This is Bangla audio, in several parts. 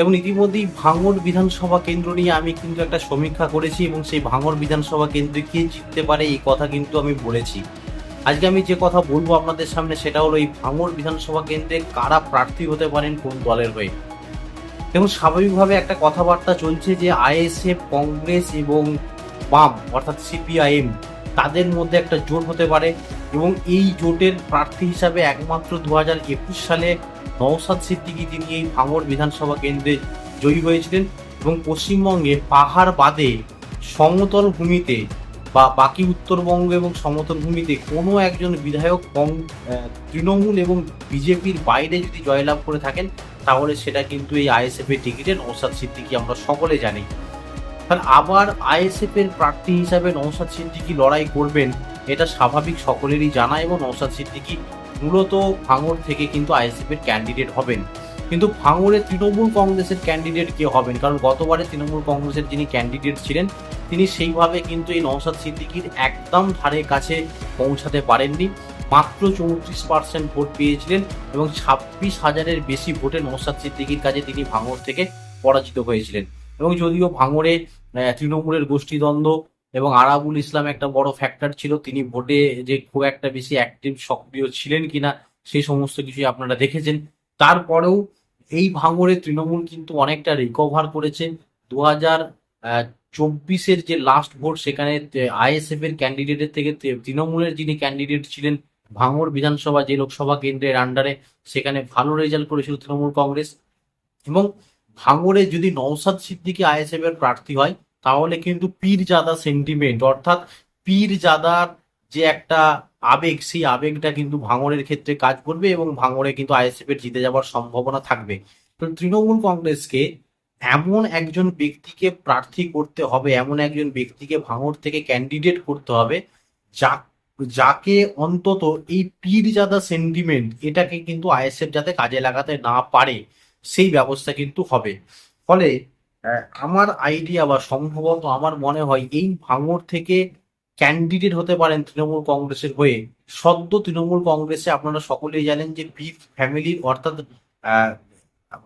এবং ইতিমধ্যেই ভাঙড় বিধানসভা কেন্দ্র নিয়ে আমি কিন্তু একটা সমীক্ষা করেছি এবং সেই ভাঙড় বিধানসভা কেন্দ্রে কে জিততে পারে এই কথা কিন্তু আমি বলেছি। আজকে আমি যে কথা বলব আপনাদের সামনে সেটা হলো এই ভাঙড় বিধানসভা কেন্দ্রে কারা প্রার্থী হতে পারেন কোন দলের হয়ে? এবং স্বাভাবিকভাবে একটা কথাবার্তা চলছে যে আইএসএফ, কংগ্রেস এবং বাম, অর্থাৎ সিপিআইএম তাদের মধ্যে একটা জোট হতে পারে এবং এই জোটের প্রার্থী হিসাবে একমাত্র দু হাজার একুশ সালে নওসাদ সিদ্দিকী তিনি এই ভাঙড় বিধানসভা কেন্দ্রে জয়ী হয়েছিলেন এবং পশ্চিমবঙ্গে পাহাড় বাদে সমতল ভূমিতে বা বাকি উত্তরবঙ্গ এবং সমতল ভূমিতে কোনো একজন বিধায়ক কং- তৃণমূল এবং বিজেপির বাইরে যদি জয়লাভ করে থাকেন, তাহলে সেটা কিন্তু এই আইএসএফ এর টিকিটে নৌসাদ সিদ্দিকি আমরা সকলে জানি। কারণ আবার আইএসএফ এর প্রার্থী হিসাবে নৌসাদ সিদ্দিকি লড়াই করবেন, এটা স্বাভাবিক সকলেরই জানা এবং নৌসাদ সিদ্দিকি মূলত ভাঙড় থেকে কিন্তু আইএসএফ এর ক্যান্ডিডেট হবেন। কিন্তু ভাঙড়ে তৃণমূল কংগ্রেসের ক্যান্ডিডেট কে হবেন? কারণ গতবারে তৃণমূল কংগ্রেসের যিনি ক্যান্ডিডেট ছিলেন, তিনি সেইভাবে কিন্তু এই নৌসাদ সিদ্দিকির একদম ধারে কাছে পৌঁছাতে পারেননি। মাত্র চৌত্রিশ পার্সেন্ট ভোট পেয়েছিলেন এবং ছাব্বিশ হাজারের বেশি ভোটে নৌসাদ সিদ্দিকির কাছে তিনি ভাঙড় থেকে পরাজিত হয়েছিলেন। এবং যদিও ভাঙড়ে তৃণমূলের গোষ্ঠীদ্বন্দ্ব এবং আরাবুল ইসলাম একটা বড় ফ্যাক্টর ছিল, তিনি ভোটে যে খুব একটা বেশি অ্যাক্টিভ সক্রিয় ছিলেন কিনা সেই সমস্ত কিছুই আপনারা দেখেছেন। তারপরেও এই ভাঙড়ে তৃণমূল কিন্তু অনেকটা রিকভার করেছে। দু হাজার চব্বিশের যে লাস্ট ভোট সেখানে আইএসএফ এর ক্যান্ডিডেটের থেকে তৃণমূলের যিনি ক্যান্ডিডেট ছিলেন, ভাঙড় বিধানসভা যে লোকসভা কেন্দ্রের আন্ডারে সেখানে ভালো রেজাল্ট করেছিল তৃণমূল কংগ্রেস। এবং ভাঙড়ে যদি নওসাদ সিদ্দিকী আইএসএফ এর প্রার্থী হয়, তাহলে কিন্তু পীরজাদা সেন্টিমেন্ট অর্থাৎ পীরজাদার যে একটা আবেগ, সেই আবেগটা কিন্তু ভাঙড়ের ক্ষেত্রে কাজ করবে এবং ভাঙড়ে কিন্তু আইএসএফ এর জিতে যাওয়ার সম্ভাবনা থাকবে। তো তৃণমূল কংগ্রেসকে এমন একজন ব্যক্তিকে প্রার্থী করতে হবে, এমন একজন ব্যক্তিকে ভাঙড় থেকে ক্যান্ডিডেট করতে হবে, যা, যাকে অন্তত এই পীরজাদা সেন্টিমেন্ট এটাকে কিন্তু আইএসএফ যাতে কাজে লাগাতে না পারে। সেই ব্যবস্থা কিন্তু হবে। ফলে আমার আইডিয়া বা সম্ভবত আমার মনে হয় এই ভাঙড় থেকে ক্যান্ডিডেট হতে পারেন তৃণমূল কংগ্রেসের হয়ে সদ্য তৃণমূল কংগ্রেসে আপনারা সকলেই জানেন যে পীর ফ্যামিলির অর্থাৎ আহ,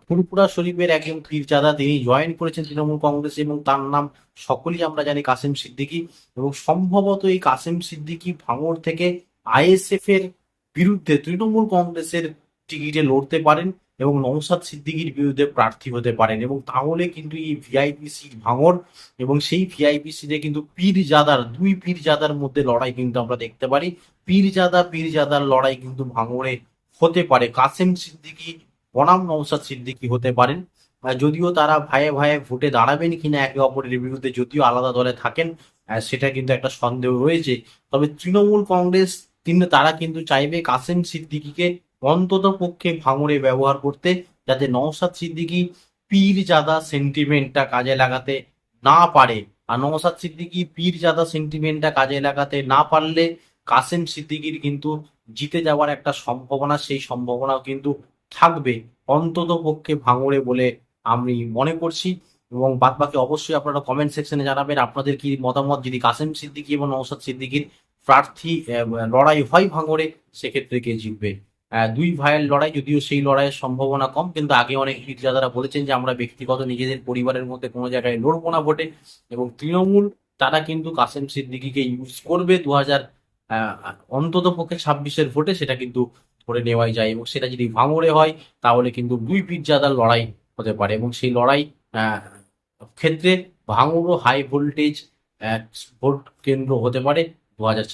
ফুরপুরা শরীফের একজন পীরজাদা তিনি জয়েন করেছেন তৃণমূল কংগ্রেসে এবং তার নাম সকলেই আমরা জানি কাসেম সিদ্দিকী। এবং সম্ভবত এই কাসেম সিদ্দিকী ভাঙড় থেকে আইএসএফ এর বিরুদ্ধে তৃণমূল কংগ্রেসের টিকিটে লড়তে পারেন এবং নৌসাদ সিদ্দিকীর বিরুদ্ধে প্রার্থী হতে পারেন এবং তাহলে কিন্তু এই ভিআইপি সিট ভাঙড় এবং সেই ভিআইপি সিটে কিন্তু পীরজাদার, দুই পীরজাদার মধ্যে লড়াই কিন্তু আমরা দেখতে পারি। পীরজাদা, পীরজাদার লড়াই কিন্তু ভাঙরে হতে পারে। কাসেম সিদ্দিকি, বনাম নৌসাদ সিদ্দিকি হতে পারেন। যদিও তারা ভাইয়ে ভাইয়ে ভোটে দাঁড়াবেন কিনা একে অপরের বিরুদ্ধে যদিও আলাদা দলে থাকেন সেটা কিন্তু একটা সন্দেহ রয়েছে। তবে তৃণমূল কংগ্রেস কিন্তু তারা কিন্তু চাইবে কাসেম সিদ্দিকীকে অন্তত পক্ষে ভাঙড়ে ব্যবহার করতে, যাতে নওসাদ সিদ্দিকী পীরজাদা সেন্টিমেন্টটা কাজে লাগাতে না পারে। আর নওসাদ সিদ্দিকী পীরজাদা সেন্টিমেন্টটা কাজে লাগাতে না পারলে কাসেম সিদ্দিকির কিন্তু জিতে যাওয়ার একটা সম্ভাবনা, সেই সম্ভাবনাও কিন্তু থাকবে। অন্তত পক্ষে ভাঙড়ে বলে আমি মনে করছি। এবং বাদ বাকি অবশ্যই আপনারা কমেন্ট সেকশনে জানাবেন আপনাদের কি মতামত। যদি কাসেম সিদ্দিকি এবং নওসাদ সিদ্দিকির প্রার্থী লড়াই হয় ভাঙড়ে, সেক্ষেত্রে কে জিতবে? দুই ভাইয়ের লড়াই, যদিও সেই লড়াইয়ের সম্ভাবনা কম, কিন্তু আগে অনেক পীরজাদারা বলেছেন যে আমরা ব্যক্তিগত নিজেদের পরিবারের মধ্যে কোনো জায়গায় লড়বো না ভোটে। এবং তৃণমূল, তারা কিন্তু কাসেম সিদ্দিকীকে ইউজ করবে দু হাজার অন্তত পক্ষে ছাব্বিশের ভোটে, সেটা কিন্তু ধরে নেওয়াই যায়। এবং সেটা যদি ভাঙড়ে হয়, তাহলে কিন্তু দুই পীরজাদার লড়াই হতে পারে। এবং সেই লড়াই ক্ষেত্রে ভাঙড়ও হাই ভোল্টেজ ভোট কেন্দ্র হতে পারে দু হাজার